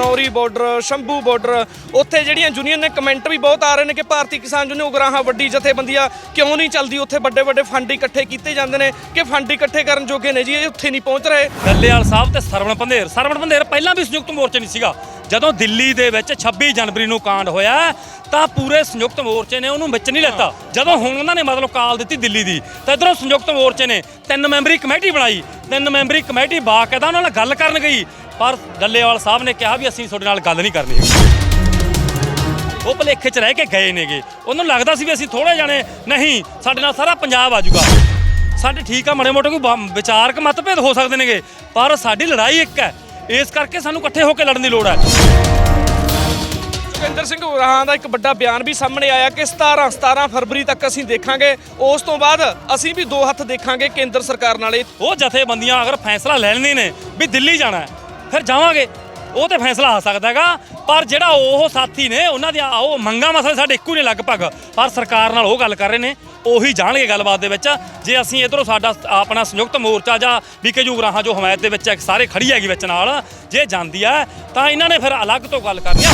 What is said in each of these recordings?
Khanauri border Shambhu border ਉੱਥੇ ਜਿਹੜੀਆਂ union ਨੇ ਕਮੈਂਟ ਵੀ ਬਹੁਤ ਆ ਰਹੇ ਨੇ ਕਿ ਭਾਰਤੀ ਕਿਸਾਨ ਯੂਨੀਅਨ ਉਗਰਾਹਾਂ ਵੱਡੀ ਜਥੇਬੰਦੀਆਂ ਕਿਉਂ ਨਹੀਂ ਚੱਲਦੀ? ਉੱਥੇ ਵੱਡੇ ਵੱਡੇ ਫੰਡ ਇਕੱਠੇ ਕੀਤੇ ਜਾਂਦੇ ਨੇ ਕਿ ਫੰਡ ਇਕੱਠੇ ਕਰਨ ਜੋਗੇ ਨੇ ਜੀ? ਇਹ ਉੱਥੇ ਨਹੀਂ ਪਹੁੰਚ ਰਹੇ। ਡੱਲੇਵਾਲ ਸਾਹਿਬ ਤੇ ਸਰਵਣ ਪੰਧੇਰ। ਸਰਵਣ ਪੰਧੇਰ ਪਹਿਲਾਂ ਵੀ ਸੰਯੁਕਤ ਮੋਰਚੇ ਨਹੀਂ ਸੀਗਾ। ਜਦੋਂ ਦਿੱਲੀ ਦੇ ਵਿੱਚ 26 ਜਨਵਰੀ ਨੂੰ ਕਾਂਡ ਹੋਇਆ ਤਾਂ ਪੂਰੇ ਸੰਯੁਕਤ ਮੋਰਚੇ ਨੇ ਉਹਨੂੰ ਵਿੱਚ ਨਹੀਂ ਲੈਤਾ। ਜਦੋਂ ਹੁਣ ਉਹਨਾਂ ਨੇ ਮਤਲਬ ਕਾਲ ਦਿੱਤੀ ਦਿੱਲੀ ਦੀ ਤਾਂ ਇਧਰੋਂ ਸੰਯੁਕਤ ਮੋਰਚੇ ਨੇ ਤਿੰਨ ਮੈਂਬਰੀ ਕਮੇਟੀ ਬਣਾਈ। ਤਿੰਨ ਮੈਂਬਰੀ ਕਮੇਟੀ ਬਾਕਾਇਦਾ ਉਹਨਾਂ ਨਾਲ ਗੱਲ ਕਰਨ ਗਈ। ਪਰ ਡੱਲੇਵਾਲ ਸਾਹਿਬ ਨੇ ਕਿਹਾ ਵੀ ਅਸੀਂ ਤੁਹਾਡੇ ਨਾਲ ਗੱਲ ਨਹੀਂ ਕਰਨੀ ਉਹ ਭਲੇਖੇ 'ਚ ਰਹਿ ਕੇ ਗਏ ਨੇਗੇ। ਉਹਨਾਂ ਲੱਗਦਾ ਸੀ ਵੀ ਅਸੀਂ ਥੋੜੇ ਜਾਣੇ ਨਹੀਂ ਸਾਡੇ ਨਾਲ ਸਾਰਾ ਪੰਜਾਬ ਆ ਜਾਊਗਾ ਸਾਡੇ ਠੀਕ ਆ ਮੜੇ ਮੋਟੇ ਕੋਈ ਬ- ਵਿਚਾਰਕ ਮਤਭੇਦ ਹੋ ਸਕਦੇ ਨੇਗੇ ਪਰ ਸਾਡੀ ਲੜਾਈ ਇੱਕ ਹੈ। ਇਸ ਕਰਕੇ ਸਾਨੂੰ ਇਕੱਠੇ ਹੋ ਕੇ ਲੜਨ ਦੀ ਲੋੜ ਹੈ। ਸੁਖਿੰਦਰ ਸਿੰਘ ਉਗਰਾਹਾਂ ਦਾ ਇੱਕ ਵੱਡਾ ਬਿਆਨ ਵੀ ਸਾਹਮਣੇ ਆਇਆ ਕਿ 17 17 ਫਰਵਰੀ ਤੱਕ ਅਸੀਂ ਦੇਖਾਂਗੇ। ਉਸ ਤੋਂ ਬਾਅਦ ਅਸੀਂ ਵੀ ਦੋ ਹੱਥ ਦੇਖਾਂਗੇ ਕੇਂਦਰ ਸਰਕਾਰ ਨਾਲ। ਉਹ ਜਥੇਬੰਦੀਆਂ ਅਗਰ ਫੈਸਲਾ ਲੈਣੇ ਨੇ ਵੀ ਦਿੱਲੀ ਜਾਣਾ ਹੈ, ਫਿਰ ਜਾਵਾਂਗੇ। ਉਹ ਤੇ ਫੈਸਲਾ ਆ ਸਕਦਾ ਹੈਗਾ ਪਰ ਜਿਹੜਾ ਉਹ ਸਾਥੀ ਨੇ ਉਹਨਾਂ ਦੀਆਂ ਉਹ ਮੰਗਾਂ ਮਸਲੇ ਸਾਡੇ ਇੱਕੋ ਨੇ ਲਗਭਗ। ਪਰ ਸਰਕਾਰ ਨਾਲ ਉਹ ਗੱਲ ਕਰ ਰਹੇ ਨੇ ਉਹੀ ਜਾਣਗੇ ਗੱਲਬਾਤ ਦੇ ਵਿੱਚ। ਜੇ ਅਸੀਂ ਇਧਰੋਂ ਸਾਡਾ ਆਪਣਾ ਸੰਯੁਕਤ ਮੋਰਚਾ ਜਾਂ ਵਿਕੇ ਜੂਗਰਾਹਾਂ ਜੋ ਹਮਾਇਤ ਦੇ ਵਿੱਚ ਹੈ, ਸਾਰੇ ਖੜੀ ਹੈਗੀ ਵਿੱਚ ਨਾਲ ਜੇ ਜਾਂਦੀ ਹੈ ਤਾਂ ਇਹਨਾਂ ਨੇ ਫਿਰ ਅਲੱਗ ਤੋਂ ਗੱਲ ਕਰਨੀ ਆ।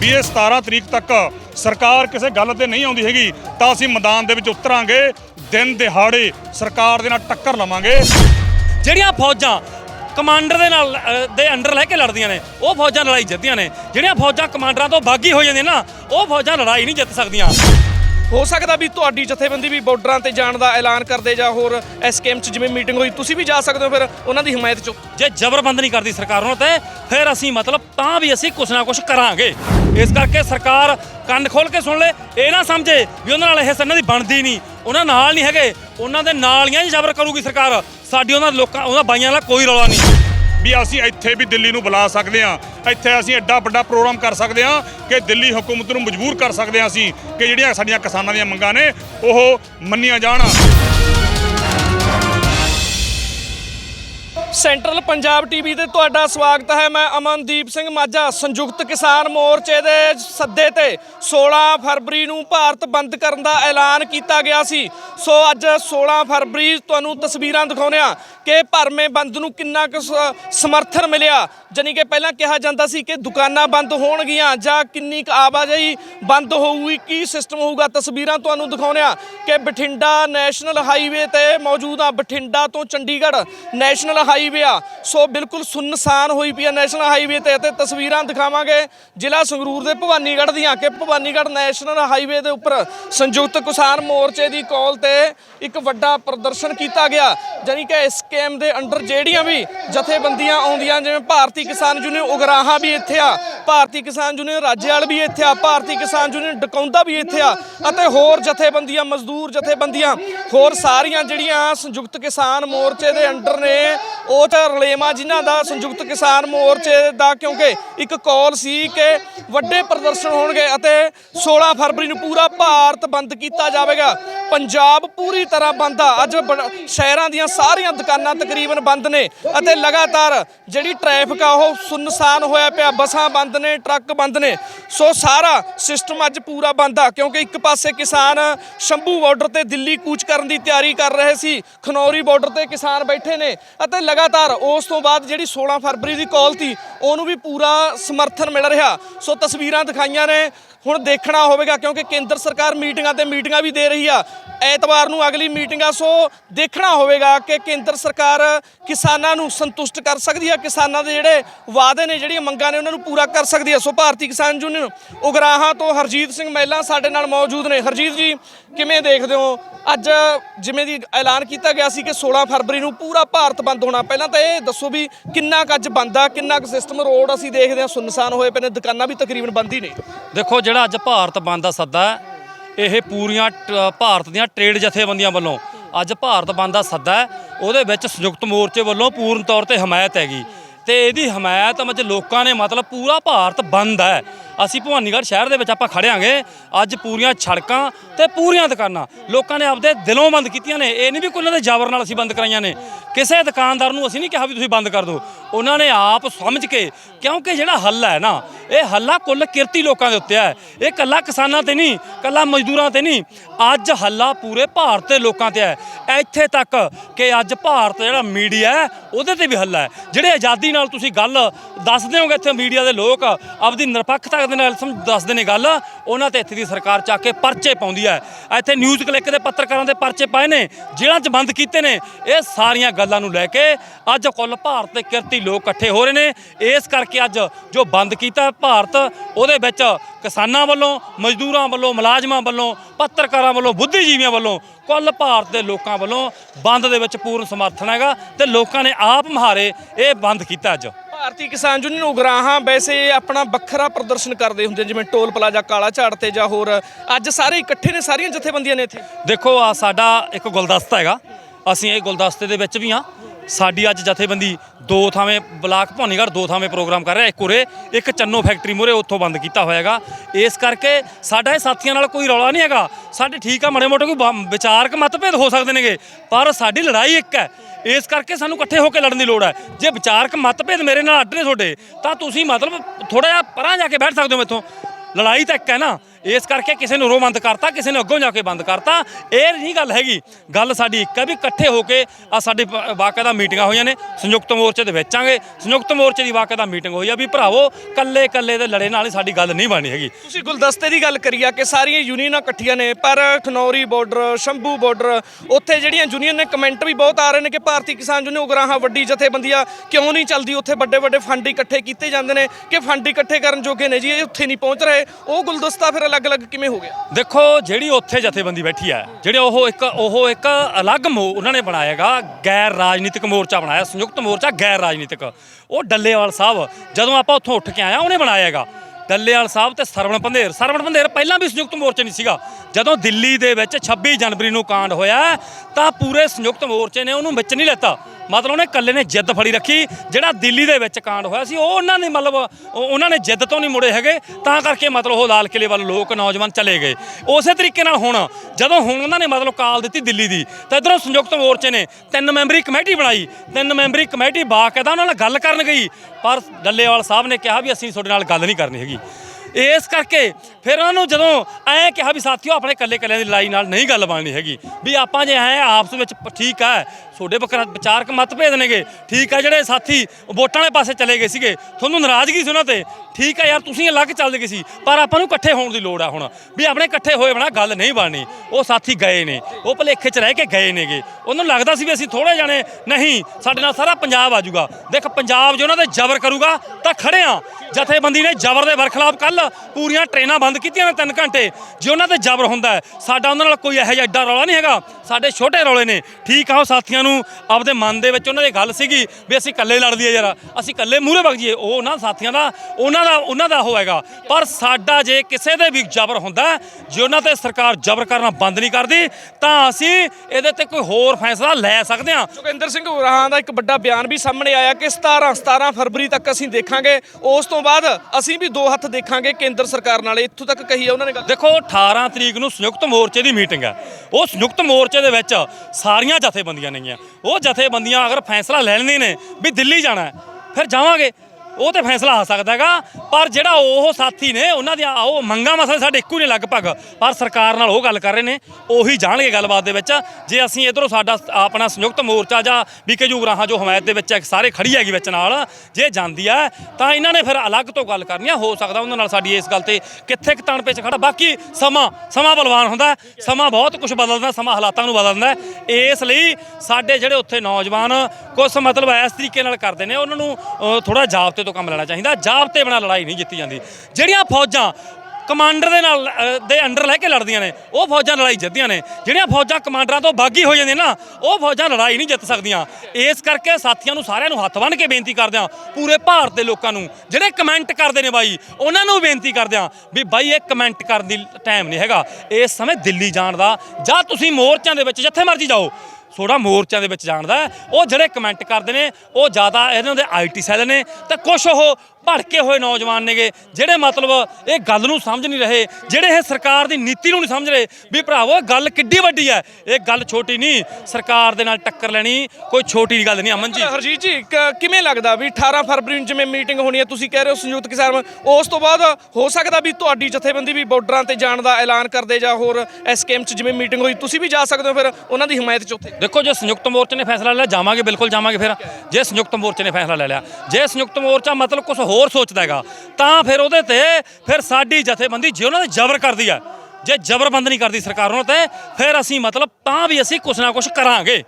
ਵੀ ਇਹ 17 ਤਰੀਕ ਤੱਕ ਸਰਕਾਰ ਕਿਸੇ ਗੱਲ ਤੇ ਨਹੀਂ ਆਉਂਦੀ ਹੈਗੀ ਤਾਂ ਅਸੀਂ ਮੈਦਾਨ ਦੇ ਵਿੱਚ ਉਤਰਾਂਗੇ ਦਿਨ ਦਿਹਾੜੇ ਸਰਕਾਰ ਦੇ ਨਾਲ ਟੱਕਰ ਲਵਾਂਗੇ। ਜਿਹੜੀਆਂ ਫੌਜਾਂ ਕਮਾਂਡਰ ਦੇ ਨਾਲ ਅ, ਦੇ ਅੰਡਰ ਲੈ ਕੇ ਲੜਦੀਆਂ ਨੇ ਉਹ ਫੌਜਾਂ ਲੜਾਈ ਜਿੱਤਦੀਆਂ ਨੇ। ਜਿਹੜੀਆਂ ਫੌਜਾਂ ਕਮਾਂਡਰਾਂ ਤੋਂ ਬਾਗੀ ਹੋ ਜਾਂਦੀਆਂ ਨਾ ਉਹ ਫੌਜਾਂ ਲੜਾਈ ਨਹੀਂ ਜਿੱਤ ਸਕਦੀਆਂ। ਹੋ ਸਕਦਾ ਵੀ ਤੁਹਾਡੀ ਜਥੇਬੰਦੀ ਵੀ ਬਾਰਡਰਾਂ ਤੇ ਜਾਣ ਦਾ ਐਲਾਨ ਕਰਦੇ ਜਾਂ ਹੋਰ ਐਸਕੇਐਮ ਚ ਜਿਵੇਂ ਮੀਟਿੰਗ ਹੋਈ, ਤੁਸੀਂ ਵੀ ਜਾ ਸਕਦੇ ਹੋ ਫਿਰ ਉਹਨਾਂ ਦੀ ਹਮਾਇਤ ਚ। ਜੇ ਜ਼ਬਰਬੰਦ ਨਹੀਂ ਕਰਦੀ ਸਰਕਾਰ ਉਹਨਾਂ ਤੇ, ਫਿਰ ਅਸੀਂ ਮਤਲਬ ਤਾਂ ਵੀ ਅਸੀਂ ਕੁਛ ਨਾ ਕੁਛ ਕਰਾਂਗੇ। ਇਸ ਕਰਕੇ ਸਰਕਾਰ ਕੰਨ ਖੋਲ ਕੇ ਸੁਣ ਲੈ, ਇਹ ਨਾ ਸਮਝੇ ਵੀ ਉਹਨਾਂ ਨਾਲ ਇਹ ਸੰਨਾਂ ਦੀ ਬਣਦੀ ਨਹੀਂ। ਉਹਨਾਂ ਨਾਲ ਨਹੀਂ ਹੈਗੇ, ਉਹਨਾਂ ਦੇ ਨਾਲ ਹੀ ਆ ਜ਼ਬਰ ਕਰੂਗੀ ਸਰਕਾਰ। ਸਾਡੀ ਉਹਨਾਂ ਲੋਕਾਂ, ਉਹਨਾਂ ਬਾਈਆਂ ਨਾਲ ਕੋਈ ਰੌਲਾ ਨਹੀਂ। ਵੀ ਅਸੀਂ ਇੱਥੇ ਵੀ ਦਿੱਲੀ ਨੂੰ ਬੁਲਾ ਸਕਦੇ ਹਾਂ। ਇੱਥੇ ਅਸੀਂ ਐਡਾ ਵੱਡਾ ਪ੍ਰੋਗਰਾਮ ਕਰ ਸਕਦੇ ਹਾਂ ਕਿ ਦਿੱਲੀ ਹਕੂਮਤ ਨੂੰ ਮਜਬੂਰ ਕਰ ਸਕਦੇ ਹਾਂ ਅਸੀਂ ਕਿ ਜਿਹੜੀਆਂ ਸਾਡੀਆਂ ਕਿਸਾਨਾਂ ਦੀਆਂ ਮੰਗਾਂ ਨੇ, ਉਹ ਮੰਨੀਆਂ ਜਾਣ। ਸੈਂਟਰਲ ਪੰਜਾਬ ਟੀਵੀ ਤੇ ਤੁਹਾਡਾ ਸਵਾਗਤ ਹੈ। ਮੈਂ ਅਮਨਦੀਪ ਸਿੰਘ ਮਾਝਾ, ਸੰਯੁਕਤ ਕਿਸਾਨ ਮੋਰਚੇ ਦੇ ਸੱਦੇ ਤੇ 16 ਫਰਵਰੀ ਨੂੰ ਭਾਰਤ ਬੰਦ ਕਰਨ ਦਾ ਐਲਾਨ ਕੀਤਾ ਗਿਆ ਸੀ। ਸੋ ਅੱਜ 16 ਫਰਵਰੀ ਤੁਹਾਨੂੰ ਤਸਵੀਰਾਂ ਦਿਖਾਉਂਦੇ ਆ ਕਿ ਭਰਮੇ ਬੰਦ ਨੂੰ ਕਿੰਨਾ ਕੁ ਸ- ਸਮਰਥਨ ਮਿਲਿਆ। ਜਾਣੀ ਕਿ ਪਹਿਲਾਂ ਕਿਹਾ ਜਾਂਦਾ ਸੀ ਕਿ ਦੁਕਾਨਾਂ ਬੰਦ ਹੋਣਗੀਆਂ ਜਾਂ ਕਿੰਨੀ ਕੁ ਆਵਾਜਾਈ ਬੰਦ ਹੋਊਗੀ, ਕੀ ਸਿਸਟਮ ਹੋਊਗਾ, ਤਸਵੀਰਾਂ ਤੁਹਾਨੂੰ ਦਿਖਾਉਂਦੇ ਆ ਕਿ ਬਠਿੰਡਾ ਨੈਸ਼ਨਲ ਹਾਈਵੇ ਤੇ ਮੌਜੂਦ ਆ। ਬਠਿੰਡਾ ਤੋਂ ਚੰਡੀਗੜ੍ਹ ਨੈਸ਼ਨਲ ਹਾਈਵੇ ਆ। ਸੋ ਬਿਲਕੁਲ ਸੁੰਨਸਾਨ ਹੋਈ ਪਈ ਆ ਨੈਸ਼ਨਲ ਹਾਈਵੇ ਤੇ ਅਤੇ ਤਸਵੀਰਾਂ ਦਿਖਾਵਾਂਗੇ ਜ਼ਿਲ੍ਹਾ ਸੰਗਰੂਰ ਦੇ ਭਵਾਨੀਗੜ੍ਹ ਦੀਆਂ ਕਿ ਭਵਾਨੀਗੜ੍ਹ ਨੈਸ਼ਨਲ ਹਾਈਵੇ ਦੇ ਉੱਪਰ ਸੰਯੁਕਤ ਕਿਸਾਨ ਮੋਰਚੇ ਦੀ ਕਾਲ ਤੇ ਇੱਕ ਵੱਡਾ ਪ੍ਰਦਰਸ਼ਨ ਕੀਤਾ ਗਿਆ, ਜਾਣੀ ਕਿ ਇਸ ਸਕੀਮ ਦੇ ਅੰਡਰ ਜਿਹੜੀਆਂ ਵੀ ਜਥੇਬੰਦੀਆਂ ਆਉਂਦੀਆਂ, ਜਿਵੇਂ ਭਾਰਤੀ ਕਿਸਾਨ ਯੂਨੀਅਨ ਉਗਰਾਹਾਂ ਵੀ ਇੱਥੇ ਆ ਭਾਰਤੀ ਕਿਸਾਨ ਯੂਨੀਅਨ, ਰਾਜੇਵਾਲ ਵੀ ਇੱਥੇ ਆ, ਭਾਰਤੀ ਕਿਸਾਨ ਯੂਨੀਅਨ, ਡਕੌਂਦਾ ਵੀ ਇੱਥੇ ਆ ਅਤੇ ਹੋਰ ਜਥੇਬੰਦੀਆਂ, ਮਜ਼ਦੂਰ ਜਥੇਬੰਦੀਆਂ, ਹੋਰ ਸਾਰੀਆਂ ਜਿਹੜੀਆਂ ਸੰਯੁਕਤ ਕਿਸਾਨ ਮੋਰਚੇ ਦੇ ਅੰਡਰ ਨੇ, ਉਹ ਤਾਂ ਰਲੇਮਾ ਜਿਨ੍ਹਾਂ ਦਾ ਸੰਯੁਕਤ ਕਿਸਾਨ ਮੋਰਚੇ ਦਾ, ਕਿਉਂਕਿ ਇੱਕ ਕਾਲ ਸੀ ਕਿ ਵੱਡੇ ਪ੍ਰਦਰਸ਼ਨ ਹੋਣਗੇ ਅਤੇ 16 ਫਰਵਰੀ ਨੂੰ ਪੂਰਾ ਭਾਰਤ ਬੰਦ ਕੀਤਾ ਜਾਵੇਗਾ। ਪੰਜਾਬ ਪੂਰੀ ਤਰ੍ਹਾਂ ਬੰਦ ਆ। ਅੱਜ ਬੜ- ਸ਼ਹਿਰਾਂ ਦੀਆਂ ਸਾਰੀਆਂ ਦੁਕਾਨਾਂ ਤਕਰੀਬਨ ਬੰਦ ਨੇ ਅਤੇ ਲਗਾਤਾਰ ਜਿਹੜੀ ਟ੍ਰੈਫਿਕ ਆ, ਉਹ ਸੁੰਨਸਾਨ ਹੋਇਆ ਪਿਆ। ਬੱਸਾਂ ਬੰਦ ਨੇ, ਟਰੱਕ ਬੰਦ ਨੇ। ਸੋ ਸਾਰਾ ਸਿਸਟਮ ਅੱਜ ਪੂਰਾ ਬੰਦ ਆ, ਕਿਉਂਕਿ ਇੱਕ ਪਾਸੇ ਕਿਸਾਨ ਸ਼ੰਭੂ ਬਾਰਡਰ ਤੇ ਦਿੱਲੀ ਕੂਚ ਕਰਨ ਦੀ ਤਿਆਰੀ ਕਰ ਰਹੇ ਸੀ। ਖਨੌਰੀ ਬਾਰਡਰ ਤੇ ਕਿਸਾਨ ਬੈਠੇ ਨੇ ਅਤੇ ਲਗਾਤਾਰ ਉਸ ਤੋਂ ਬਾਅਦ ਜਿਹੜੀ 16 ਫਰਵਰੀ ਦੀ ਕਾਲ ਸੀ, ਉਹਨੂੰ ਵੀ ਪੂਰਾ ਸਮਰਥਨ ਮਿਲ ਰਿਹਾ। ਸੋ ਤਸਵੀਰਾਂ ਦਿਖਾਈਆਂ ਨੇ। ਹੁਣ ਦੇਖਣਾ ਹੋਵੇਗਾ ਕਿਉਂਕਿ ਕੇਂਦਰ ਸਰਕਾਰ ਮੀਟਿੰਗਾਂ ਤੇ ਮੀਟਿੰਗਾਂ ਵੀ ਦੇ ਰਹੀ ਆ। ਐਤਵਾਰ ਨੂੰ ਅਗਲੀ ਮੀਟਿੰਗ ਆ, ਸੋ ਦੇਖਣਾ ਹੋਵੇਗਾ ਕਿ ਕੇਂਦਰ ਸਰਕਾਰ ਕਿਸਾਨਾਂ ਨੂੰ ਸੰਤੁਸ਼ਟ ਕਰ ਸਕਦੀ ਹੈ ਕਿਸਾਨਾਂ ਦੇ ਜਿਹੜੇ ਵਾਅਦੇ ਨੇ, ਜਿਹੜੀਆਂ ਮੰਗਾਂ ਨੇ, ਉਹਨਾਂ ਨੂੰ ਪੂਰਾ ਕਰ ਸਕਦੀ ਹੈ ਸੋ ਭਾਰਤੀ ਕਿਸਾਨ ਯੂਨੀਅਨ ਉਗਰਾਹਾਂ ਤੋਂ ਹਰਜੀਤ ਸਿੰਘ ਮਹਿਲਾ ਸਾਡੇ ਨਾਲ ਮੌਜੂਦ ਨੇ। ਹਰਜੀਤ ਜੀ, ਕਿਵੇਂ ਦੇਖਦੇ ਹੋ? ਅੱਜ ਜਿਵੇਂ ਦੀ ਐਲਾਨ ਕੀਤਾ ਗਿਆ ਸੀ ਕਿ 16 ਫਰਵਰੀ ਨੂੰ ਪੂਰਾ ਭਾਰਤ ਬੰਦ ਹੋਣਾ, ਪਹਿਲਾਂ ਤਾਂ ਇਹ ਦੱਸੋ ਵੀ ਕਿੰਨਾ ਕੁ ਅੱਜ ਬੰਦ ਆ, ਕਿੰਨਾ ਕੁ ਸਿਸਟਮ ਰੋਡ ਅਸੀਂ ਦੇਖਦੇ ਹਾਂ ਸੁੰਨਸਾਨ ਹੋਏ ਪਏ ਨੇ, ਦੁਕਾਨਾਂ ਵੀ ਤਕਰੀਬਨ ਬੰਦ ਹੀ ਨੇ। ਦੇਖੋ, ਜਿਹੜਾ ਅੱਜ ਭਾਰਤ ਬੰਦ ਦਾ ਸੱਦਾ ਇਹ ਪੂਰੀਆਂ ਟ- ਭਾਰਤ ਦੀਆਂ ਟ੍ਰੇਡ ਜਥੇਬੰਦੀਆਂ ਵੱਲੋਂ। ਅੱਜ ਭਾਰਤ ਬੰਦ ਦਾ ਸੱਦਾ ਹੈ। ਉਹਦੇ ਵਿੱਚ ਸੰਯੁਕਤ ਮੋਰਚੇ ਵੱਲੋਂ ਪੂਰਨ ਤੌਰ ਤੇ ਹਮਾਇਤ ਹੈਗੀ। ਤੇ ਇਹਦੀ ਹਮਾਇਤ ਵਿੱਚ ਲੋਕਾਂ ਨੇ ਮਤਲਬ ਪੂਰਾ ਭਾਰਤ ਬੰਦ ਹੈ। ਅਸੀਂ ਭਵਾਨੀਗੜ੍ਹ ਸ਼ਹਿਰ ਦੇ ਵਿੱਚ ਆਪਾਂ ਖੜਿਆਂਗੇ ਅੱਜ ਪੂਰੀਆਂ ਸੜਕਾਂ ਤੇ ਪੂਰੀਆਂ ਦੁਕਾਨਾਂ ਲੋਕਾਂ ਨੇ ਆਪਦੇ ਦਿਲੋਂ ਬੰਦ ਕੀਤੀਆਂ ਨੇ। ਇਹ ਨਹੀਂ ਵੀ ਕੋਈ ਉਹਨਾਂ ਦੇ ਜ਼ਬਰ ਨਾਲ ਅਸੀਂ ਬੰਦ ਕਰਾਈਆਂ ਨੇ। ਕਿਸੇ ਦੁਕਾਨਦਾਰ ਨੂੰ ਅਸੀਂ ਨਹੀਂ ਕਿਹਾ ਵੀ ਤੁਸੀਂ ਬੰਦ ਕਰ ਦਿਓ। ਉਹਨਾਂ ਨੇ ਆਪ ਸਮਝ ਕੇ, ਕਿਉਂਕਿ ਜਿਹੜਾ ਹੱਲਾ ਹੈ ਨਾ, ਇਹ ਹੱਲਾ ਕੁੱਲ ਕਿਰਤੀ ਲੋਕਾਂ ਦੇ ਉੱਤੇ ਹੈ। ਇਹ ਕੱਲਾ ਕਿਸਾਨਾਂ ਤੇ ਨਹੀਂ ਕੱਲਾ ਮਜ਼ਦੂਰਾਂ ਤੇ ਨਹੀਂ। ਅੱਜ ਹੱਲਾ ਪੂਰੇ ਭਾਰਤ ਦੇ ਲੋਕਾਂ ਤੇ ਹੈ। ਇੱਥੇ ਤੱਕ ਕਿ ਅੱਜ ਭਾਰਤ ਜਿਹੜਾ ਮੀਡੀਆ ਹੈ, ਉਹਦੇ ਤੇ ਵੀ ਹੱਲਾ ਹੈ। ਜਿਹੜੇ ਆਜ਼ਾਦੀ ਨਾਲ ਤੁਸੀਂ ਗੱਲ ਦੱਸਦੇ ਹੋਗੇ ਇੱਥੇ ਮੀਡੀਆ ਦੇ ਲੋਕ, ਆਪਦੀ ਨਿਰਪੱਖਤਾ ਦੇ ਨਾਲ ਸਮ- ਦੱਸਦੇ ਨੇ ਗੱਲ, ਉਹਨਾਂ ਤੇ ਇੱਥੇ ਦੀ ਸਰਕਾਰ ਚੱਕ ਕੇ ਪਰਚੇ ਪਾਉਂਦੀ ਹੈ। ਇੱਥੇ ਨਿਊਜ਼ ਕਲਿੱਕ ਦੇ ਪੱਤਰਕਾਰਾਂ ਦੇ ਪਰਚੇ ਪਾਏ ਨੇ, ਜੇਲ੍ਹਾਂ 'ਚ ਬੰਦ ਕੀਤੇ ਨੇ। ਇਹ ਸਾਰੀਆਂ ਗੱਲਾਂ ਨੂੰ ਲੈ ਕੇ ਅੱਜ ਕੁੱਲ ਭਾਰਤ ਦੇ ਕਿਰਤੀ ਲੋਕ ਇਕੱਠੇ ਹੋ ਰਹੇ ਨੇ। ਇਸ ਕਰਕੇ ਅੱਜ ਜੋ ਬੰਦ ਕੀਤਾ ਭਾਰਤ ਉਹਦੇ ਵਿੱਚ ਕਿਸਾਨਾਂ ਵੱਲੋਂ ਮਜ਼ਦੂਰਾਂ ਵੱਲੋਂ ਮੁਲਾਜ਼ਮਾਂ ਵੱਲੋਂ ਪੱਤਰਕਾਰਾਂ ਵੱਲੋਂ ਬੁੱਧੀਜੀਵੀਆਂ ਵੱਲੋਂ ਕੁੱਲ ਭਾਰਤ ਦੇ ਲੋਕਾਂ ਵੱਲੋਂ ਬੰਦ ਦੇ ਵਿੱਚ ਪੂਰਨ ਸਮਰਥਨ ਹੈਗਾ ਤੇ ਲੋਕਾਂ ਨੇ ਆਪ ਮਹਾਰੇ ਇਹ ਬੰਦ ਕੀਤਾ ਅੱਜ। ਭਾਰਤੀ ਕਿਸਾਨ ਯੂਨੀਅਨ ਉਗਰਾਹਾਂ ਵੈਸੇ ਆਪਣਾ ਵੱਖਰਾ ਪ੍ਰਦਰਸ਼ਨ ਕਰਦੇ ਹੁੰਦੇ ਜਿਵੇਂ ਟੋਲ ਪਲਾਜ਼ਾ ਕਾਲਾ ਝਾੜ ਤੇ ਜਾਂ ਹੋਰ। ਅੱਜ ਸਾਰੇ ਇਕੱਠੇ ਨੇ ਸਾਰੀਆਂ ਜਥੇਬੰਦੀਆਂ ਨੇ ਇੱਥੇ? ਦੇਖੋ ਆ ਸਾਡਾ ਇੱਕ ਗੁਲਦਸਤਾ ਹੈਗਾ। ਅਸੀਂ ਇਹ ਗੁਲਦਸਤੇ ਦੇ ਵਿੱਚ ਵੀ ਆ ਸਾਡੀ ਅੱਜ ਜਥੇਬੰਦੀ ਦੋ ਥਾਵੇਂ, ਬਲਾਕ ਭਵਾਨੀਗੜ੍ਹ ਦੋ ਥਾਵੇਂ ਪ੍ਰੋਗਰਾਮ ਕਰ ਰਿਹਾ। ਇੱਕ ਉਰੇ, ਇੱਕ ਚੰਨੋ ਫੈਕਟਰੀ ਮੂਹਰੇ ਉੱਥੋਂ ਬੰਦ ਕੀਤਾ ਹੋਇਆ ਹੈਗਾ ਇਸ ਕਰਕੇ ਸਾਡਾ ਇਹ ਸਾਥੀਆਂ ਨਾਲ ਕੋਈ ਰੌਲਾ ਨਹੀਂ ਹੈਗਾ। ਸਾਡੇ ਠੀਕ ਆ ਮਾੜੇ ਮੋਟੇ ਕੋਈ ਬ- ਵਿਚਾਰਕ ਮਤਭੇਦ ਹੋ ਸਕਦੇ ਨੇਗੇ, ਪਰ ਸਾਡੀ ਲੜਾਈ ਇੱਕ ਹੈ। ਇਸ ਕਰਕੇ ਸਾਨੂੰ ਇਕੱਠੇ ਹੋ ਕੇ ਲੜਨ ਦੀ ਲੋੜ ਹੈ। ਜੇ ਵਿਚਾਰਕ ਮਤਭੇਦ ਮੇਰੇ ਨਾਲ ਅੱਡ ਨੇ ਤੁਹਾਡੇ, ਤਾਂ ਤੁਸੀਂ ਮਤਲਬ ਥੋੜਾ ਜਿਹਾ ਪਰਾਂ ਜਾ ਕੇ ਬੈਠ ਸਕਦੇ ਹੋ ਮੇਥੋਂ। ਲੜਾਈ ਤਾਂ ਇੱਕ ਹੈ ਨਾ। ਇਸ ਕਰਕੇ ਕਿਸੇ ਨੂੰ ਉਰੋਂ ਬੰਦ ਕਰਤਾ, ਕਿਸੇ ਨੇ ਅੱਗੋਂ ਜਾ ਕੇ ਬੰਦ ਕਰਤਾ। ਇਹ ਨਹੀਂ ਗੱਲ ਹੈਗੀ। ਗੱਲ ਸਾਡੀ ਇੱਕ ਹੈ ਵੀ ਇਕੱਠੇ ਹੋ ਕੇ ਆ ਸਾਡੇ ਵਾਕਾਇਦਾ ਮੀਟਿੰਗਾਂ ਹੋਈਆਂ ਨੇ, ਸੰਯੁਕਤ ਮੋਰਚੇ ਦੇ ਵਿੱਚ ਆਂਗੇ। ਸੰਯੁਕਤ ਮੋਰਚੇ ਦੀ ਵਾਕਾਇਦਾ ਮੀਟਿੰਗ ਹੋਈ ਆ ਵੀ ਭਰਾਵੋ ਕੱਲੇ ਕੱਲੇ ਦੇ ਲੜੇ ਨਾਲ ਹੀ ਸਾਡੀ ਗੱਲ ਨਹੀਂ ਬਣੀ ਹੈਗੀ। ਤੁਸੀਂ ਗੁਲਦਸਤੇ ਦੀ ਗੱਲ ਕਰੀ ਆ ਕਿ ਸਾਰੀਆਂ ਯੂਨੀਅਨਾਂ ਇਕੱਠੀਆਂ ਨੇ, ਪਰ ਖਨੌਰੀ ਬਾਰਡਰ ਸ਼ੰਭੂ ਬਾਰਡਰ ਉੱਥੇ ਜਿਹੜੀਆਂ ਯੂਨੀਅਨ ਨੇ, ਕਮੈਂਟ ਵੀ ਬਹੁਤ ਆ ਰਹੇ ਨੇ ਕਿ ਭਾਰਤੀ ਕਿਸਾਨ ਯੂਨੀਅਨ ਉਗਰਾਹਾਂ ਵੱਡੀ ਜਥੇਬੰਦੀਆਂ ਕਿਉਂ ਨਹੀਂ ਚੱਲਦੀ? ਉੱਥੇ ਵੱਡੇ ਵੱਡੇ ਫੰਡ ਇਕੱਠੇ ਕੀਤੇ ਜਾਂਦੇ ਨੇ ਕਿ ਫੰਡ ਇਕੱਠੇ ਕਰਨ ਜੋਗੇ ਨੇ ਜੀ? ਇਹ ਉੱਥੇ ਨਹੀਂ ਪਹੁੰਚ ਰਹੇ। ਉਹ ਗੁਲਦਸਤਾ ਫਿਰ ਅਲੱਗ-ਅਲੱਗ ਕਿਵੇਂ ਹੋ ਗਿਆ? ਦੇਖੋ, ਜਿਹੜੀ ਉੱਥੇ ਜਥੇਬੰਦੀ ਬੈਠੀ ਹੈ, ਜਿਹੜੇ ਉਹ ਇੱਕ ਉਹ ਇੱਕ ਅਲੱਗ ਮੋ, ਉਹਨਾਂ ਨੇ ਬਣਾਇਆਗਾ, ਗੈਰ ਰਾਜਨੀਤਿਕ ਮੋਰਚਾ ਬਣਾਇਆ, ਸੰਯੁਕਤ ਮੋਰਚਾ, ਗੈਰ ਰਾਜਨੀਤਿਕ। ਉਹ ਡੱਲੇਵਾਲ ਸਾਹਿਬ, ਜਦੋਂ ਆਪਾਂ ਉੱਥੋਂ ਉੱਠ ਕੇ ਆਇਆ, ਉਹਨੇ ਬਣਾਇਆਗਾ। ਡੱਲੇਵਾਲ ਸਾਹਿਬ ਤੇ ਸਰਵਣ ਪੰਧੇਰ ਸਰਵਣ ਪੰਧੇਰ ਪਹਿਲਾਂ ਵੀ ਸੰਯੁਕਤ ਮੋਰਚੇ ਨਹੀਂ ਸੀਗਾ। ਜਦੋਂ ਦਿੱਲੀ ਦੇ ਵਿੱਚ 26 ਜਨਵਰੀ ਨੂੰ ਕਾਂਡ ਹੋਇਆ, ਤਾਂ ਪੂਰੇ ਸੰਯੁਕਤ ਮੋਰਚੇ ਨੇ ਉਹਨੂੰ ਵਿੱਚ ਨਹੀਂ ਲੈਤਾ। ਮਤਲਬ ਉਹਨੇ ਇਕੱਲੇ ਨੇ ਜਿੱਦ ਫੜੀ ਰੱਖੀ, ਜਿਹੜਾ ਦਿੱਲੀ ਦੇ ਵਿੱਚ ਕਾਂਡ ਹੋਇਆ ਸੀ, ਉਹ ਉਹਨਾਂ ਨੇ ਮਤਲਬ, ਉਹ- ਉਹਨਾਂ ਨੇ ਜਿੱਦ ਤੋਂ ਨਹੀਂ ਮੁੜੇ ਹੈਗੇ, ਤਾਂ ਕਰਕੇ ਮਤਲਬ ਉਹ ਲਾਲ ਕਿਲੇ ਵੱਲ ਲੋਕ, ਨੌਜਵਾਨ ਚਲੇ ਗਏ। ਉਸੇ ਤਰੀਕੇ ਨਾਲ ਹੁਣ, ਜਦੋਂ ਹੁਣ ਉਹਨਾਂ ਨੇ ਮਤਲਬ ਕਾਲ ਦਿੱਤੀ ਦਿੱਲੀ ਦੀ, ਤਾਂ ਇਧਰੋਂ ਸੰਯੁਕਤ ਮੋਰਚੇ ਨੇ ਤਿੰਨ ਮੈਂਬਰੀ ਕਮੇਟੀ ਬਣਾਈ, ਤਿੰਨ ਮੈਂਬਰੀ ਕਮੇਟੀ ਬਾਕਾਇਦਾ ਉਹਨਾਂ ਨਾਲ ਗੱਲ ਕਰਨ ਗਈ, ਪਰ ਡੱਲੇਵਾਲ ਸਾਹਿਬ ਨੇ ਕਿਹਾ ਵੀ ਅਸੀਂ ਤੁਹਾਡੇ ਨਾਲ ਗੱਲ ਨਹੀਂ ਕਰਨੀ ਹੈਗੀ। ਇਸ ਕਰਕੇ ਫਿਰ ਉਹਨਾਂ ਨੂੰ ਜਦੋਂ ਐ ਕਿਹਾ ਵੀ ਸਾਥੀਓ, ਆਪਣੇ ਇਕੱਲੇ ਕੱਲਿਆਂ ਦੀ ਲੜਾਈ ਨਾਲ ਨਹੀਂ ਗੱਲ ਬਣਨੀ ਹੈਗੀ, ਵੀ ਆਪਾਂ ਜੇ ਐ ਆਪਸ ਵਿੱਚ ਠੀਕ ਹੈ ਤੁਹਾਡੇ ਬਕਰਾ ਵਿਚਾਰਕ ਮਤਭੇਦ ਨੇਗੇ, ਠੀਕ ਹੈ ਜਿਹੜੇ ਸਾਥੀ ਵੋਟਾਂ ਵਾਲੇ ਪਾਸੇ ਚਲੇ ਗਏ ਸੀਗੇ, ਤੁਹਾਨੂੰ ਨਾਰਾਜ਼ਗੀ ਸੀ ਉਹਨਾਂ ਤੇ, ਠੀਕ ਹੈ ਯਾਰ, ਤੁਸੀਂ ਅਲੱਗ ਚੱਲਦੇ ਗਏ ਸੀ, ਪਰ ਆਪਾਂ ਨੂੰ ਇਕੱਠੇ ਹੋਣ ਦੀ ਲੋੜ ਆ ਹੁਣ, ਵੀ ਆਪਣੇ ਇਕੱਠੇ ਹੋਏ ਬਣਾ ਗੱਲ ਨਹੀਂ ਬਣਨੀ, ਉਹ ਸਾਥੀ ਗਏ ਨੇ, ਉਹ ਭਲੇਖੇ 'ਚ ਰਹਿ ਕੇ ਗਏ ਨੇਗੇ, ਉਹਨੂੰ ਲੱਗਦਾ ਸੀ ਵੀ ਅਸੀਂ ਥੋੜੇ ਜਾਣੇ, ਨਹੀਂ, ਸਾਡੇ ਨਾਲ ਸਾਰਾ ਪੰਜਾਬ ਆ ਜਾਊਗਾ, ਦੇਖ ਪੰਜਾਬ ਜੇ ਉਹਨਾਂ ਤੇ ਜ਼ਬਰ ਕਰੂਗਾ, ਤਾਂ ਖੜੇ ਆ ਜਥੇਬੰਦੀ ਨੇ ਜ਼ਬਰ ਦੇ ਵਰਖਲਾਫ ਕੱਲ ਪੂਰੀਆਂ ਟ੍ਰੇਨਾਂ ਬੰਦ ਕੀਤੀਆਂ ਨੇ 3 ਘੰਟੇ। ਜੇ ਉਹਨਾਂ ਤੇ ਜ਼ਬਰ ਹੁੰਦਾ ਹੈ, ਸਾਡਾ ਉਹਨਾਂ ਨਾਲ ਕੋਈ ਇਹੋ ਜਿਹਾ ਐਡਾ ਰੌਲਾ ਨਹੀਂ ਹੈਗਾ। ਸਾਡੇ ਛੋਟੇ ਰੌਲੇ ਨੇ। ਠੀਕ ਆ ਉਹ ਸਾਥੀਆਂ ਨੂੰ ਆਪਦੇ ਮਨ ਦੇ ਵਿੱਚ ਉਹਨਾਂ ਦੀ ਗੱਲ ਸੀਗੀ ਵੀ ਅਸੀਂ ਇਕੱਲੇ ਲੜ ਲਈਏ ਯਾਰ ਅਸੀਂ ਇਕੱਲੇ ਮੂਹਰੇ ਵਗ ਜਾਈਏ। ਉਹ ਉਹਨਾਂ ਸਾਥੀਆਂ ਦਾ ਉਹਨਾਂ ਦਾ ਉਹਨਾਂ ਦਾ ਹੋਏਗਾ ਪਰ ਸਾਡਾ ਜੇ ਕਿਸੇ ਦੇ ਵੀ ਜ਼ਬਰ ਹੁੰਦਾ ਹੈ, ਜੇ ਉਹਨਾਂ ਤੇ ਸਰਕਾਰ ਜ਼ਬਰ ਕਰਨਾ ਬੰਦ ਨਹੀਂ ਕਰਦੀ ਤਾਂ ਅਸੀਂ ਇਹਦੇ ਤੇ ਕੋਈ ਹੋਰ ਫੈਸਲਾ ਲੈ ਸਕਦੇ ਹਾਂ। ਜੋਗਿੰਦਰ ਸਿੰਘ ਉਗਰਾਹਾਂ ਦਾ ਇੱਕ ਵੱਡਾ ਬਿਆਨ ਵੀ ਸਾਹਮਣੇ ਆਇਆ ਕਿ 17 17 ਫਰਵਰੀ ਤੱਕ ਅਸੀਂ ਦੇਖਾਂਗੇ। ਉਸ ਤੋਂ ਬਾਅਦ ਅਸੀਂ ਵੀ ਦੋ ਹੱਥ ਦੇਖਾਂਗੇ ਕੇਂਦਰ ਸਰਕਾਰ ਨਾਲ ਇੱਥੋਂ ਤੱਕ ਕਹੀ ਆ ਉਹਨਾਂ ਨੇ ਗੱਲ। ਦੇਖੋ 18 ਤਰੀਕ ਨੂੰ ਸੰਯੁਕਤ ਮੋਰਚੇ ਦੀ ਮੀਟਿੰਗ ਹੈ। ਉਹ ਸੰਯੁਕਤ ਮੋਰਚੇ ਦੇ ਵਿੱਚ ਸਾਰੀਆਂ ਜਥੇਬੰਦੀਆਂ ਨੇਗੀਆਂ। ਉਹ ਜਥੇਬੰਦੀਆਂ ਅਗਰ ਫੈਸਲਾ ਲੈ ਨੇ ਵੀ ਦਿੱਲੀ ਜਾਣਾ ਫਿਰ ਜਾਵਾਂਗੇ। ਉਹ ਤੇ ਫੈਸਲਾ ਆ ਸਕਦਾ ਹੈਗਾ ਪਰ ਜਿਹੜਾ ਉਹ ਸਾਥੀ ਨੇ ਉਹਨਾਂ ਦੀਆਂ ਉਹ ਮੰਗਾਂ ਮਸਲੇ ਸਾਡੇ ਇੱਕੋ ਹੀ ਨੇ ਲਗਭਗ ਪਰ ਸਰਕਾਰ ਨਾਲ ਉਹ ਗੱਲ ਕਰ ਰਹੇ ਨੇ ਉਹੀ ਜਾਣਗੇ ਗੱਲਬਾਤ ਦੇ ਵਿੱਚ। ਜੇ ਅਸੀਂ ਇਧਰੋਂ ਸਾਡਾ ਆਪਣਾ ਸੰਯੁਕਤ ਮੋਰਚਾ ਜਾਂ ਬੀਕੇ ਜੂਗਰਾਹਾਂ ਜੋ ਹਮਾਇਤ ਦੇ ਵਿੱਚ ਹੈ, ਸਾਰੇ ਖੜੀ ਹੈਗੀ ਵਿੱਚ ਨਾਲ ਜੇ ਜਾਂਦੀ ਹੈ ਤਾਂ ਇਹਨਾਂ ਨੇ ਫਿਰ ਅਲੱਗ ਤੋਂ ਗੱਲ ਕਰਨੀ ਆ ਹੋ ਸਕਦਾ ਉਹਨਾਂ ਨਾਲ ਸਾਡੀ ਇਸ ਗੱਲ ਤੇ ਕਿੱਥੇ ਕੁ ਤਣ ਪਿੱਛ ਖੜਾ ਬਾਕੀ ਸਮਾਂ ਸਮਾਂ ਬਲਵਾਨ ਹੁੰਦਾ ਸਮਾਂ ਬਹੁਤ ਕੁਝ ਬਦਲਦਾ ਸਮਾਂ ਹਾਲਾਤਾਂ ਨੂੰ ਬਦਲਦਾ ਇਸ ਲਈ ਸਾਡੇ ਜਿਹੜੇ ਉੱਥੇ ਨੌਜਵਾਨ ਕੁਝ ਮਤਲਬ ਇਸ ਤਰੀਕੇ ਨਾਲ ਕਰਦੇ ਨੇ ਉਹਨਾਂ ਨੂੰ ਥੋੜਾ ਜਾਬਤੇ ਤੋਂ ਕੰਮ ਲੈਣਾ ਚਾਹੀਦਾ ਜਾਬਤੇ ਬਿਨਾਂ ਲੜਾਈ ਨਹੀਂ ਜਿੱਤੀ ਜਾਂਦੀ। ਜਿਹੜੀਆਂ ਫੌਜਾਂ ਕਮਾਂਡਰ ਦੇ ਨਾਲ ਅ, ਦੇ ਅੰਡਰ ਲੈ ਕੇ ਲੜਦੀਆਂ ਨੇ ਉਹ ਫੌਜਾਂ ਲੜਾਈ ਜਿੱਤਦੀਆਂ ਨੇ। ਜਿਹੜੀਆਂ ਫੌਜਾਂ ਕਮਾਂਡਰਾਂ ਤੋਂ ਬਾਗੀ ਹੋ ਜਾਂਦੀਆਂ ਨਾ ਉਹ ਫੌਜਾਂ ਲੜਾਈ ਨਹੀਂ ਜਿੱਤ ਸਕਦੀਆਂ। ਇਸ ਕਰਕੇ ਸਾਥੀਆਂ ਨੂੰ ਸਾਰਿਆਂ ਨੂੰ ਹੱਥ ਬੰਨ੍ਹ ਕੇ ਬੇਨਤੀ ਕਰਦੇ ਹਾਂ ਪੂਰੇ ਭਾਰਤ ਦੇ ਲੋਕਾਂ ਨੂੰ ਜਿਹੜੇ ਕਮੈਂਟ ਕਰਦੇ ਨੇ ਬਾਈ ਉਹਨਾਂ ਨੂੰ ਬੇਨਤੀ ਕਰਦੇ ਹਾਂ ਵੀ ਬਾਈ ਇਹ ਕਮੈਂਟ ਕਰਨ ਦੀ ਟਾਈਮ ਨਹੀਂ ਹੈਗਾ। ਇਸ ਸਮੇਂ ਦਿੱਲੀ ਜਾਣ ਦਾ ਜਾਂ ਤੁਸੀਂ ਮੋਰਚਿਆਂ ਦੇ ਵਿੱਚ ਜਿੱਥੇ ਮਰਜ਼ੀ ਜਾਓ ਥੋੜਾ ਮੋਰਚਿਆਂ ਦੇ ਵਿੱਚ ਜਾਣਦਾ ਉਹ ਜਿਹੜੇ ਕਮੈਂਟ ਕਰਦੇ ਨੇ, ਉਹ ਜ਼ਿਆਦਾ ਇਹਨਾਂ ਦੇ ਆਈਟੀ ਸੈੱਲ ਨੇ। ਤੇ ਕੁਝ ਉਹ ਭੜਕੇ ਹੋਏ ਨੌਜਵਾਨ ਨੇਗੇ ਜਿਹੜੇ ਮਤਲਬ ਇਹ ਗੱਲ ਨੂੰ ਸਮਝ ਨਹੀਂ ਰਹੇ ਜਿਹੜੇ ਇਹ ਸਰਕਾਰ ਦੀ ਨੀਤੀ ਨੂੰ ਨਹੀਂ ਸਮਝ ਰਹੇ। ਵੀ ਭਰਾਵੋ ਇਹ ਗੱਲ ਕਿੱਡੀ ਵੱਡੀ ਹੈ। ਇਹ ਗੱਲ ਛੋਟੀ ਨਹੀਂ ਸਰਕਾਰ ਦੇ ਨਾਲ ਟੱਕਰ ਲੈਣੀ ਕੋਈ ਛੋਟੀ ਗੱਲ ਨਹੀਂ। ਅਮਨ ਜੀ। ਹਰਜੀਤ ਜੀ ਕਿਵੇਂ ਲੱਗਦਾ ਵੀ 18 ਫਰਵਰੀ ਨੂੰ ਜਿਵੇਂ ਮੀਟਿੰਗ ਹੋਣੀ ਹੈ ਤੁਸੀਂ ਕਹਿ ਰਹੇ ਹੋ ਸੰਯੁਕਤ ਕਿਸਾਨ ਉਸ ਤੋਂ ਬਾਅਦ ਹੋ ਸਕਦਾ ਵੀ ਤੁਹਾਡੀ ਜਥੇਬੰਦੀ ਵੀ ਬਾਰਡਰਾਂ ਤੇ ਜਾਣ ਦਾ ਐਲਾਨ ਕਰਦੇ ਜਾਂ ਹੋਰ ਐਸਕੇਐਮ ਚ ਜਿਵੇਂ ਮੀਟਿੰਗ ਹੋਈ ਤੁਸੀਂ ਵੀ ਜਾ ਸਕਦੇ ਹੋ ਫਿਰ ਉਹਨਾਂ ਦੀ ਹਮਾਇਤ ਚ ਉੱਥੇ? ਦੇਖੋ ਜੇ ਸੰਯੁਕਤ ਮੋਰਚੇ ਨੇ ਫੈਸਲਾ ਲੈ ਲਿਆ ਜਾਵਾਂਗੇ ਬਿਲਕੁਲ ਜਾਵਾਂਗੇ ਫਿਰ। ਜੇ ਸੰਯੁਕਤ ਮੋਰਚੇ ਨੇ ਫੈਸਲਾ ਲੈ ਲਿਆ। ਜੇ ਸੰਯੁਕਤ ਮੋਰਚਾ ਮਤਲਬ ਕੁਝ ਹੋਰ ਸੋਚਦਾ ਹੈਗਾ, ਤਾਂ ਫਿਰ ਉਹਦੇ ਤੇ ਫਿਰ ਸਾਡੀ ਜਥੇਬੰਦੀ ਜੇ ਉਹਨਾਂ 'ਤੇ ਜ਼ਬਰ ਕਰਦੀ ਹੈ, ਜੇ ਜ਼ਬਰਬੰਦ ਨਹੀਂ ਕਰਦੀ ਸਰਕਾਰ ਉਹਨਾਂ ਤੇ, ਫਿਰ ਅਸੀਂ ਮਤਲਬ ਤਾਂ ਵੀ ਅਸੀਂ ਕੁਛ ਨਾ ਕੁਛ ਕਰਾਂਗੇ,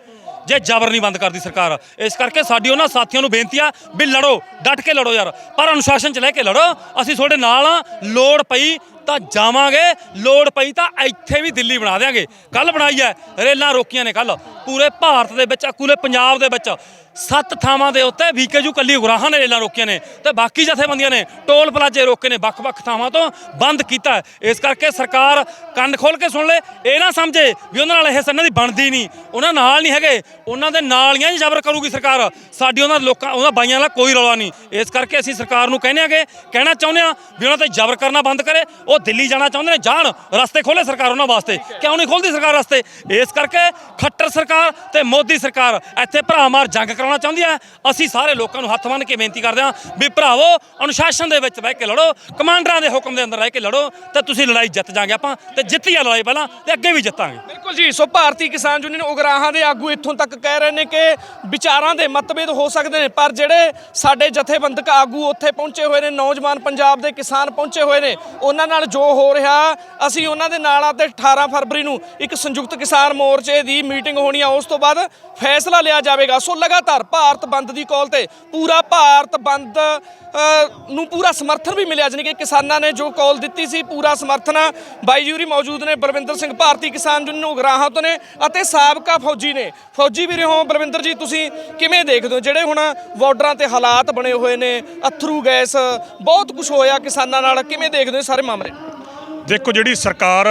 ਜੇ ਜ਼ਬਰ ਨਹੀਂ ਬੰਦ ਕਰਦੀ ਸਰਕਾਰ। ਇਸ ਕਰਕੇ ਸਾਡੀ ਉਹਨਾਂ ਸਾਥੀਆਂ ਨੂੰ ਬੇਨਤੀ ਆ ਵੀ ਲੜੋ, ਡਟ ਕੇ ਲੜੋ ਯਾਰ, ਪਰ ਅਨੁਸ਼ਾਸਨ ਚ ਲੈ ਕੇ ਲੜੋ, ਅਸੀਂ ਤੁਹਾਡੇ ਨਾਲ ਆ, ਲੋੜ ਪਈ ਤਾਂ ਜਾਵਾਂਗੇ, ਲੋੜ ਪਈ ਤਾਂ ਇੱਥੇ ਵੀ ਦਿੱਲੀ ਬਣਾ ਦੇਾਂਗੇ ਕੱਲ ਬਣਾਈ ਹੈ, ਰੇਲਾਂ ਰੋਕੀਆਂ ਨੇ ਕੱਲ ਪੂਰੇ ਭਾਰਤ ਦੇ ਵਿੱਚ ਪੂਰੇ ਪੰਜਾਬ ਦੇ ਵਿੱਚ। ਸੱਤ ਥਾਵਾਂ ਦੇ ਉੱਤੇ ਵੀਕੇਜੂ ਕੱਲੀ ਉਗਰਾਹਾਂ ਨੇ ਰੇਲਾਂ ਰੋਕੀਆਂ ਨੇ ਤੇ ਬਾਕੀ ਜਥੇਬੰਦੀਆਂ ਨੇ ਟੋਲ ਪਲਾਜੇ ਰੋਕੇ ਨੇ ਵੱਖ-ਵੱਖ ਥਾਵਾਂ ਤੋਂ ਬੰਦ ਕੀਤਾ ਇਸ ਕਰਕੇ ਸਰਕਾਰ ਕੰਨ ਖੋਲ ਕੇ ਸੁਣ ਲੈ, ਇਹ ਨਾ ਸਮਝੇ ਵੀ ਉਹਨਾਂ ਨਾਲ ਇਹ ਸੰਨਾਂ ਦੀ ਬਣਦੀ ਨਹੀਂ। ਉਹਨਾਂ ਨਾਲ ਨਹੀਂ ਹੈਗੇ, ਉਹਨਾਂ ਦੇ ਨਾਲੀਆਂ 'ਚ ਜ਼ਬਰ ਕਰੂਗੀ ਸਰਕਾਰ। ਸਾਡੀ ਉਹਨਾਂ ਲੋਕਾਂ, ਉਹਨਾਂ ਬਾਈਆਂ ਨਾਲ ਕੋਈ ਰੌਲਾ ਨਹੀਂ। ਇਸ ਕਰਕੇ ਅਸੀਂ ਸਰਕਾਰ ਨੂੰ ਕਹਿੰਦੇ ਆਗੇ, ਕਹਿਣਾ ਚਾਹੁੰਦੇ ਆ ਵੀ ਉਹਨਾਂ ਤੇ ਜ਼ਬਰ ਕਰਨਾ ਬੰਦ ਕਰੇ, ਉਹ ਦਿੱਲੀ ਜਾਣਾ ਚਾਹੁੰਦੇ ਨੇ, ਜਾਣ, ਰਸਤੇ ਖੋਲੇ ਸਰਕਾਰ ਉਹਨਾਂ ਵਾਸਤੇ। ਕਿਉਂ ਨਹੀਂ ਖੋਲਦੀ ਸਰਕਾਰ ਰਸਤੇ? ਇਸ ਕਰਕੇ ਖੱਟਰ ਸਰਕਾਰ ਤੇ ਮੋਦੀ ਸਰਕਾਰ, ਇੱਥੇ ਭਰਾ ਮਾਰ ਜੰਗ ਕਰ ਕਰਾਉਣਾ ਚਾਹੁੰਦੀ ਹੈ ਅਸੀਂ ਸਾਰੇ ਲੋਕਾਂ ਨੂੰ ਹੱਥ ਬੰਨ੍ਹ ਕੇ ਬੇਨਤੀ ਕਰਦੇ ਹਾਂ ਵੀ ਭਰਾਵੋ, ਅਨੁਸ਼ਾਸਨ ਦੇ ਵਿੱਚ ਬਹਿ ਕੇ ਲੜੋ, ਕਮਾਂਡਰਾਂ ਦੇ ਹੁਕਮ ਦੇ ਅੰਦਰ ਰਹਿ ਕੇ ਲੜੋ ਤੇ ਤੁਸੀਂ ਲੜਾਈ ਜਿੱਤ ਜਾਗੇ ਆਪਾਂ ਤੇ ਜਿੱਤੀ ਆ ਲੜਾਈ ਪਹਿਲਾਂ ਤੇ ਅੱਗੇ ਵੀ ਜਿੱਤਾਂਗੇ। ਬਿਲਕੁਲ ਜੀ, ਸੋ ਭਾਰਤੀ ਕਿਸਾਨ ਯੂਨੀਅਨ ਉਗਰਾਹਾਂ ਦੇ ਆਗੂ ਇੱਥੋਂ ਤੱਕ ਕਹਿ ਰਹੇ ਨੇ ਕਿ ਵਿਚਾਰਾਂ ਦੇ ਮਤਭੇਦ ਹੋ ਸਕਦੇ ਨੇ, ਪਰ ਜਿਹੜੇ ਸਾਡੇ ਜਥੇਬੰਦਕ ਆਗੂ ਉੱਥੇ ਪਹੁੰਚੇ ਹੋਏ ਨੇ, ਨੌਜਵਾਨ ਪੰਜਾਬ ਦੇ ਕਿਸਾਨ ਪਹੁੰਚੇ ਹੋਏ ਨੇ, ਉਹਨਾਂ ਨਾਲ ਜੋ ਹੋ ਰਿਹਾ, ਅਸੀਂ ਉਹਨਾਂ ਦੇ ਨਾਲ ਆ ਤੇ 18 ਫਰਵਰੀ ਨੂੰ ਇੱਕ ਸੰਯੁਕਤ ਕਿਸਾਨ ਮੋਰਚੇ ਦੀ ਮੀਟਿੰਗ ਹੋਣੀ ਆ, ਉਸ ਤੋਂ ਬਾਅਦ ਫੈਸਲਾ ਲਿਆ ਜਾਵੇਗਾ। ਸੋ ਲਗਾਤਾਰ ਭਾਰਤ ਬੰਦ ਦੀ ਕਾਲ ਤੇ ਪੂਰਾ ਭਾਰਤ ਬੰਦ ਨੂੰ ਪੂਰਾ ਸਮਰਥਨ ਵੀ ਮਿਲਿਆ। ਜਾਣੀ ਕਿ ਕਿਸਾਨਾਂ ਨੇ ਜੋ ਕਾਲ ਦਿੱਤੀ ਸੀ ਪੂਰਾ ਸਮਰਥਨ। ਬਾਈ ਜੂਰੀ ਮੌਜੂਦ ਨੇ, ਬਲਵਿੰਦਰ ਸਿੰਘ ਭਾਰਤੀ ਕਿਸਾਨ ਯੂਨੀਅਨ ਉਗਰਾਹਾਂ ਤੋਂ ਨੇ ਅਤੇ ਸਾਬਕਾ ਫੌਜੀ ਨੇ। ਫੌਜੀ ਵੀ ਰਹੇ ਹੋ, ਬਲਵਿੰਦਰ ਜੀ, ਤੁਸੀਂ ਕਿਵੇਂ ਦੇਖਦੇ ਹੋ? ਜਿਹੜੇ ਹੁਣ ਬਾਰਡਰਾਂ ਤੇ ਹਾਲਾਤ ਬਣੇ ਹੋਏ ਨੇ, ਅਥਰੂ ਗੈਸ, ਬਹੁਤ ਕੁਝ ਹੋਇਆ ਕਿਸਾਨਾਂ ਨਾਲ, ਕਿਵੇਂ ਦੇਖਦੇ ਹੋ ਇਹ ਸਾਰੇ ਮਾਮਲੇ? ਦੇਖੋ ਜਿਹੜੀ ਸਰਕਾਰ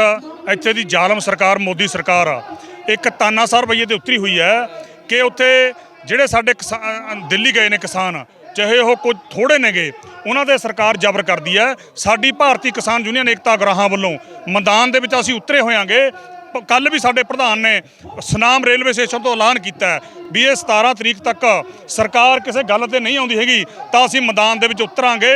ਇੱਥੇ ਦੀ ਜ਼ਾਲਮ ਸਰਕਾਰ, ਮੋਦੀ ਸਰਕਾਰ ਆ, ਇੱਕ ਤਾਨਾਸਾਰ ਰਵੱਈਏ ਤੇ ਉਤਰੀ ਹੋਈ ਹੈ ਕਿ ਉੱਥੇ ਜਿਹੜੇ ਸਾਡੇ ਕਿਸਾ- ਦਿੱਲੀ ਗਏ ਨੇ ਕਿਸਾਨ, ਚਾਹੇ ਉਹ ਕੁਝ ਥੋੜੇ ਨੇਗੇ, ਉਹਨਾਂ ਦੇ ਸਰਕਾਰ ਜ਼ਬਰ ਕਰਦੀ ਹੈ। ਸਾਡੀ ਭਾਰਤੀ ਕਿਸਾਨ ਯੂਨੀਅਨ ਏਕਤਾ ਗਰਾਹਾਂ ਵੱਲੋਂ ਮੈਦਾਨ ਦੇ ਵਿੱਚ ਅਸੀਂ ਉਤਰੇ ਹੋਇਆਂਗੇ। ਕੱਲ ਵੀ ਸਾਡੇ ਪ੍ਰਧਾਨ ਨੇ ਸੁਨਾਮ ਰੇਲਵੇ ਸਟੇਸ਼ਨ ਤੋਂ ਐਲਾਨ ਕੀਤਾ ਵੀ ਇਹ 17 ਤਰੀਕ ਤੱਕ ਸਰਕਾਰ ਕਿਸੇ ਗੱਲ ਤੇ ਨਹੀਂ ਆਉਂਦੀ ਹੈਗੀ, ਤਾਂ ਅਸੀਂ ਮੈਦਾਨ ਦੇ ਵਿੱਚ ਉਤਰਾਂਗੇ,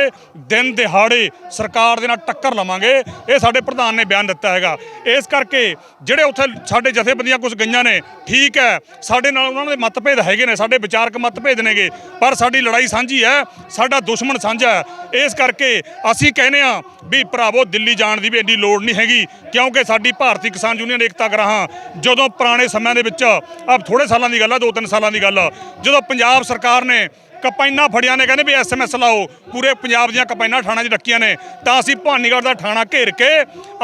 ਦਿਨ ਦਿਹਾੜੇ ਸਰਕਾਰ ਦੇ ਨਾਲ ਟੱਕਰ ਲਵਾਂਗੇ। ਇਹ ਸਾਡੇ ਪ੍ਰਧਾਨ ਨੇ ਬਿਆਨ ਦਿੱਤਾ ਹੈਗਾ। ਇਸ ਕਰਕੇ ਜਿਹੜੇ ਉੱਥੇ ਸਾਡੇ ਜਥੇਬੰਦੀਆਂ ਕੁਝ ਗਈਆਂ ਨੇ, ਠੀਕ ਹੈ, ਸਾਡੇ ਨਾਲ ਉਹਨਾਂ ਦੇ ਮਤਭੇਦ ਹੈਗੇ ਨੇ, ਸਾਡੇ ਵਿਚਾਰਕ ਮਤਭੇਦ ਨੇਗੇ, ਪਰ ਸਾਡੀ ਲੜਾਈ ਸਾਂਝੀ ਹੈ, ਸਾਡਾ ਦੁਸ਼ਮਣ ਸਾਂਝਾ ਹੈ। ਇਸ ਕਰਕੇ ਅਸੀਂ ਕਹਿੰਦੇ ਆ ਵੀ ਭਰਾਵੋ, ਦਿੱਲੀ ਜਾਣ ਦੀ ਵੀ ਐਡੀ ਲੋੜ ਨਹੀਂ ਹੈਗੀ, ਕਿਉਂਕਿ ਸਾਡੀ ਭਾਰਤੀ ਕਿਸਾਨ ਯੂਨੀਅਨ ਏਕਤਾ ਗਰਾਹਾਂ ਜਦੋਂ ਪੁਰਾਣੇ ਸਮਿਆਂ ਦੇ ਵਿੱਚ ਆ ਥੋੜੇ ਸਾਲਾਂ ਦੀ ਗੱਲ ਆ, ਦੋ ਤਿੰਨ ਸਾਲਾਂ ਦੀ ਗੱਲ। ਆ ਜਦੋਂ ਪੰਜਾਬ ਸਰਕਾਰ ਨੇ ਕਪਾਈਨਾ ਫੜਿਆ ਨੇ, ਕਹਿੰਦੇ ਵੀ ਐਸਐਮਐਸ ਲਾਓ, ਪੂਰੇ ਪੰਜਾਬ ਦੀਆਂ ਕਪੈਨਾ ਥਾਣਾ 'ਚ ਰੱਖੀਆਂ ਨੇ, ਤਾਂ ਅਸੀਂ ਭਾਨੀਗੜ੍ਹ ਦਾ ਥਾਣਾ ਘੇਰ ਕੇ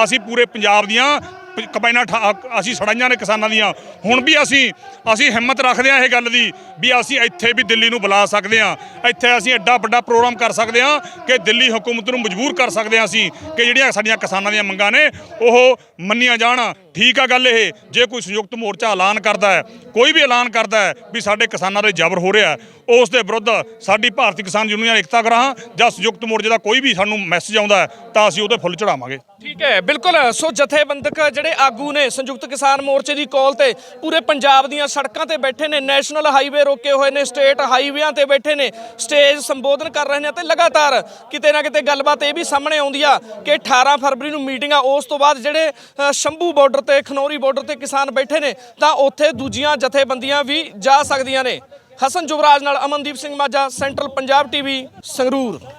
ਅਸੀਂ ਪੂਰੇ ਪੰਜਾਬ ਦੀਆਂ ਪ- ਠਾ- ਅਸੀਂ ਸੜਾਈਆਂ ਨੇ ਕਿਸਾਨਾਂ ਦੀਆਂ। ਹੁਣ ਵੀ ਅਸੀਂ ਅਸੀਂ ਹਿੰਮਤ ਰੱਖਦੇ ਆ ਇਹ ਗੱਲ ਦੀ ਵੀ ਅਸੀਂ ਇੱਥੇ ਵੀ ਦਿੱਲੀ ਨੂੰ ਬੁਲਾ ਸਕਦੇ ਆ ਇੱਥੇ ਅਸੀਂ ਐਡਾ ਵੱਡਾ ਪ੍ਰੋਗਰਾਮ ਕਰ ਸਕਦੇ ਆ ਕਿ ਦਿੱਲੀ ਹਕੂਮਤ ਨੂੰ ਮਜਬੂਰ ਕਰ ਸਕਦੇ ਆ ਅਸੀਂ ਕਿ ਜਿਹੜੀਆਂ ਸਾਡੀਆਂ ਕਿਸਾਨਾਂ ਦੀਆਂ ਮੰਗਾਂ ਨੇ, ਉਹ ਮੰਨੀਆਂ ਜਾਣ। ਠੀਕ ਆ ਗੱਲ ਇਹ। ਜੇ ਕੋਈ ਸੰਯੁਕਤ ਮੋਰਚਾ ਐਲਾਨ ਕਰਦਾ ਹੈ, ਕੋਈ ਵੀ ਐਲਾਨ ਕਰਦਾ ਹੈ ਵੀ ਸਾਡੇ ਕਿਸਾਨਾਂ ਦੇ ਜ਼ਬਰ ਹੋ ਰਿਹਾ ਉਸ ਦੇ ਵਿਰੁੱਧ ਸਾਡੀ ਭਾਰਤੀ ਕਿਸਾਨ ਯੂਨੀਅਨ ਏਕਤਾ ਗਰਾਹਾਂ ਜਾਂ ਸੰਯੁਕਤ ਮੋਰਚੇ ਦਾ ਕੋਈ ਵੀ ਸਾਨੂੰ ਮੈਸੇਜ ਆਉਂਦਾ ਤਾਂ ਅਸੀਂ ਉਹਦੇ ਫੁੱਲ ਚੜਾਵਾਂਗੇ ਠੀਕ ਹੈ, ਬਿਲਕੁਲ। ਸੋ ਜਥੇਬੰਦਕ ਜਿਹੜੇ ਆਗੂ ਨੇ ਸੰਯੁਕਤ ਕਿਸਾਨ ਮੋਰਚੇ ਦੀ ਕਾਲ ਤੇ ਪੂਰੇ ਪੰਜਾਬ ਦੀਆਂ ਸੜਕਾਂ ਤੇ ਬੈਠੇ ਨੇ, ਨੈਸ਼ਨਲ ਹਾਈਵੇ ਰੋਕੇ ਹੋਏ ਨੇ, ਸਟੇਟ ਹਾਈਵੇਆਂ ਤੇ ਬੈਠੇ ਨੇ, ਸਟੇਜ ਸੰਬੋਧਨ ਕਰ ਰਹੇ ਨੇ ਤੇ ਲਗਾਤਾਰ ਕਿਤੇ ਨਾ ਕਿਤੇ ਗੱਲਬਾਤ ਇਹ ਵੀ ਸਾਹਮਣੇ ਆਉਂਦੀ ਆ ਕਿ 18 ਫਰਵਰੀ ਨੂੰ ਮੀਟਿੰਗ ਆ, ਉਸ ਤੋਂ ਬਾਅਦ ਜਿਹੜੇ ਸ਼ੰਭੂ ਬਾਰਡਰ ਤੇ ਖਨੌਰੀ ਬਾਰਡਰ ਤੇ ਕਿਸਾਨ ਬੈਠੇ ਨੇ, ਤਾਂ ਉੱਥੇ ਦੂਜੀਆਂ ਜਥੇਬੰਦੀਆਂ ਵੀ ਜਾ ਸਕਦੀਆਂ ਨੇ। ਹਸਨ ਜੁਵਰਾਜ ਨਾਲ ਅਮਨਦੀਪ ਸਿੰਘ ਮਾਝਾ ਸੈਂਟਰਲ ਪੰਜਾਬ ਟੀਵੀ ਸੰਗਰੂਰ।